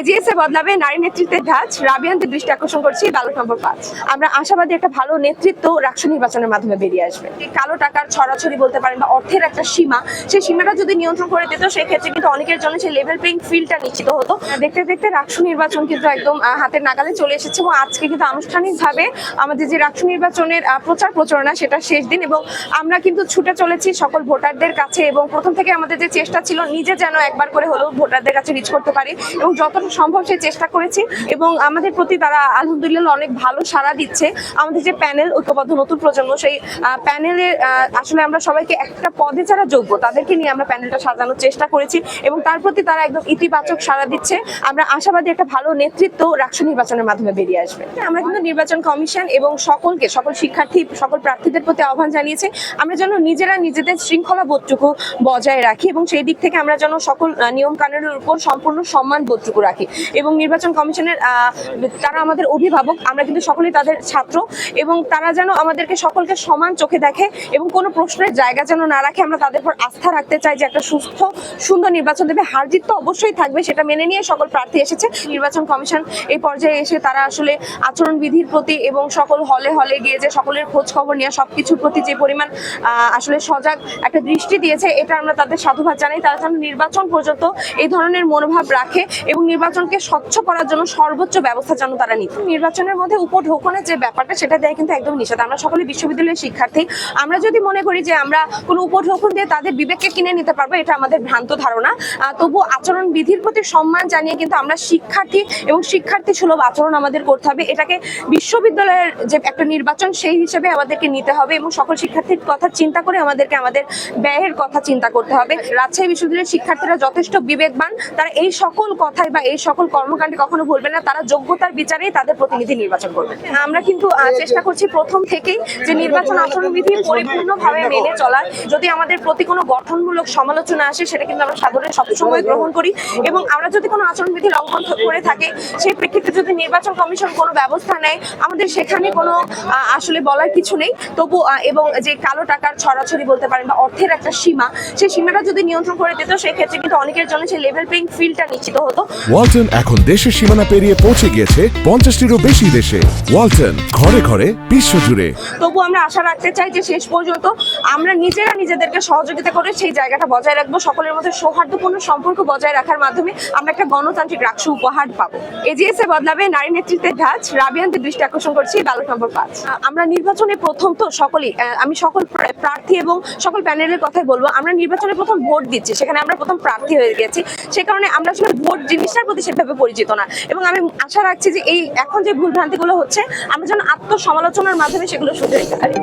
এজিএসএ বদলাবে নারী নেতৃত্বের ধাঁচ রাবিয়ানদের দৃষ্টি আকর্ষণ করছি ব্যালট নম্বর পাঁচ। আমরা আশাবাদী একটা ভালো নেতৃত্ব রাষ্ট্র নির্বাচনের মাধ্যমে বেরিয়ে আসবে। কালো টাকার ছড়াছড়ি বলতে পারেন বা অর্থের একটা সীমা, সেই সীমাটা যদি নিয়ন্ত্রণ করে দিত সেই ক্ষেত্রে কিন্তু অনেকের জন্য সেই লেভেল প্লেইং ফিল্ডটা নিশ্চিত হতো। দেখতে দেখতে রাষ্ট্র নির্বাচন কিন্তু একদম হাতের নাগালে চলে এসেছে এবং আজকে কিন্তু আনুষ্ঠানিকভাবে আমাদের যে রাষ্ট্র নির্বাচনের প্রচার প্রচারণা, সেটা শেষ দিন এবং আমরা কিন্তু ছুটে চলেছি সকল ভোটারদের কাছে এবং প্রথম থেকে আমাদের যে চেষ্টা ছিল, নিজে যেন একবার করে হলেও ভোটারদের কাছে রিচ করতে পারি এবং যতটা সম্ভব সেই চেষ্টা করেছি এবং আমাদের প্রতি তারা আলহামদুলিল্লাহ অনেক ভালো সাড়া দিচ্ছে। আমাদের যে প্যানেল ঐক্যবদ্ধ নতুন প্রজন্ম, সেই প্যানেলে আসলে আমরা সবাইকে একটা পদে যারা যোগ্য, তাদেরকে নিয়ে আমরা প্যানেলটা সাজানোর চেষ্টা করেছি এবং তার প্রতি তারা একদম ইতিবাচক সাড়া দিচ্ছে। আমরা আশাবাদী একটা ভালো নেতৃত্ব রাষ্ট্র নির্বাচনের মাধ্যমে বেরিয়ে আসবে। আমরা কিন্তু নির্বাচন কমিশন এবং সকলকে, সকল শিক্ষার্থী, সকল প্রার্থীদের প্রতি আহ্বান জানিয়েছি, আমরা যেন নিজেরা নিজেদের শৃঙ্খলা বোধটুকু বজায় রাখি এবং সেই দিক থেকে আমরা যেন সকল নিয়ম কানুনের উপর সম্পূর্ণ সম্মান বোধটুকু রাখি। এবং নির্বাচন কমিশনের তারা আমাদের অভিভাবক, আমরা কিন্তু সকলেই তাদের ছাত্র, এবং তারা যেন আমাদেরকে সকলকে সমান চোখে দেখে এবং কোনো প্রশ্নের জায়গা যেন না রাখে, আমরা তাদের উপর আস্থা রাখতে চাই যে একটা সুস্থ, সুন্দর নির্বাচন দেবে। হার জিত তো অবশ্যই থাকবে, সেটা মেনে নিয়ে সকল প্রার্থী এসেছে। নির্বাচন কমিশন এই পর্যায়ে এসে তারা আসলে আচরণ বিধির প্রতি এবং সকল হলে হলে গিয়ে যে সকলের খোঁজ খবর নেওয়া, সবকিছুর প্রতি যে পরিমাণ আসলে সজাগ একটা দৃষ্টি দিয়েছে, এটা আমরা তাদের সাধুবাদ জানাই। তারা যেন নির্বাচন পর্যন্ত এই ধরনের মনোভাব রাখে এবং নির্বাচনকে স্বচ্ছ করার জন্য সর্বোচ্চ ব্যবস্থা যেন তারা নিত নির্বাচনের মধ্যে উপঢৌকনের যে ব্যাপারটা, সেটা দেয় কিন্তু একদম নিষেধ। আমরা সকলে বিশ্ববিদ্যালয়ের শিক্ষার্থী। আমরা যদি মনে করি যে আমরা কোনো উপঢৌকন দিয়ে তাদের বিবেককে কিনে নিতে পারব, এটা আমাদের ভ্রান্ত ধারণা। তবু আচরণ বিধির প্রতি সম্মান জানিয়ে কিন্তু আমরা শিক্ষার্থী এবং শিক্ষার্থী সুলভ আচরণ আমাদের করতে হবে। এটাকে বিশ্ববিদ্যালয়ের যে একটা নির্বাচন, সেই হিসেবে আমাদেরকে নিতে হবে এবং সকল শিক্ষার্থীর কথা চিন্তা করে আমাদেরকে আমাদের ব্যয়ের কথা চিন্তা করতে হবে। রাজশাহী বিশ্ববিদ্যালয়ের শিক্ষার্থীরা যথেষ্ট বিবেকবান। তারা এই সকল কথাই বা এই সকল কর্মকাণ্ডে কখনো ভুলবে না, তারা যোগ্যতার বিচারে তাদের প্রতিনিধি নির্বাচন করবে আমরা কিন্তু চেষ্টা করছি প্রথম থেকেই যে নির্বাচন আচরণবিধি পরিপূর্ণভাবে মেনে চলার। যদি আমাদের প্রতি কোনো গঠনমূলক সমালোচনা আসে, সেটা কিন্তু আমরা সাদরে সবসময় গ্রহণ করি। এবং আমরা যদি কোনো আচরণবিধি লঙ্ঘন করে থাকে, সেই প্রেক্ষিতে যদি নির্বাচন কমিশন কোনো ব্যবস্থা নেয়, আমাদের সেখানে কোনো আসলে বলার কিছু নেই। তবু এবং যে কালো টাকার ছড়াছড়ি বলতে পারেন বা অর্থের একটা সীমা, সেই সীমাটা যদি নিয়ন্ত্রণ করে দিত সেই ক্ষেত্রে কিন্তু অনেকের জন্য সেই লেভেল প্লেইং ফিল্ডটা নিশ্চিত হতো। ওয়ালটন এখন দেশের সীমানা পেরিয়ে পৌঁছে গিয়েছে পঞ্চাশটিরও বেশি দেশে। ওয়ালটন, ঘরে ঘরে বিশ্বজুড়ে তবু আমরা আশা রাখতে চাই যে শেষ পর্যন্ত আমরা নিজেরা নিজেদেরকে সহযোগিতা করে সেই জায়গাটা বজায় রাখব, সকলের মধ্যে সৌহার্দ্যপূর্ণ সম্পর্ক বজায় রাখার মাধ্যমে আমরা একটা গণতান্ত্রিক রাষ্ট্র উপহার পাবো। এজিএসএ বদলাবে নারী নেতৃত্বের ধাঁচ রাবিয়ানদের দৃষ্টি আকর্ষণ করছি ব্যালট নম্বর পাঁচ। আমরা নির্বাচনে প্রথম তো সকলেই আমি সকল প্রার্থী এবং সকল প্যানেলের কথাই বলব, আমরা নির্বাচনে প্রথম ভোট দিচ্ছি, সেখানে আমরা প্রথম প্রার্থী হয়ে গেছি। সে কারণে আমরা আসলে ভোট জিনিসটার প্রতি সেভাবে পরিচিত না। এবং আমি আশা রাখছি যে এই এখন যে ভুলভ্রান্তিগুলো হচ্ছে, আমরা যেন আত্মসমালোচনার মাধ্যমে সেগুলো শুধরে রেখে পারি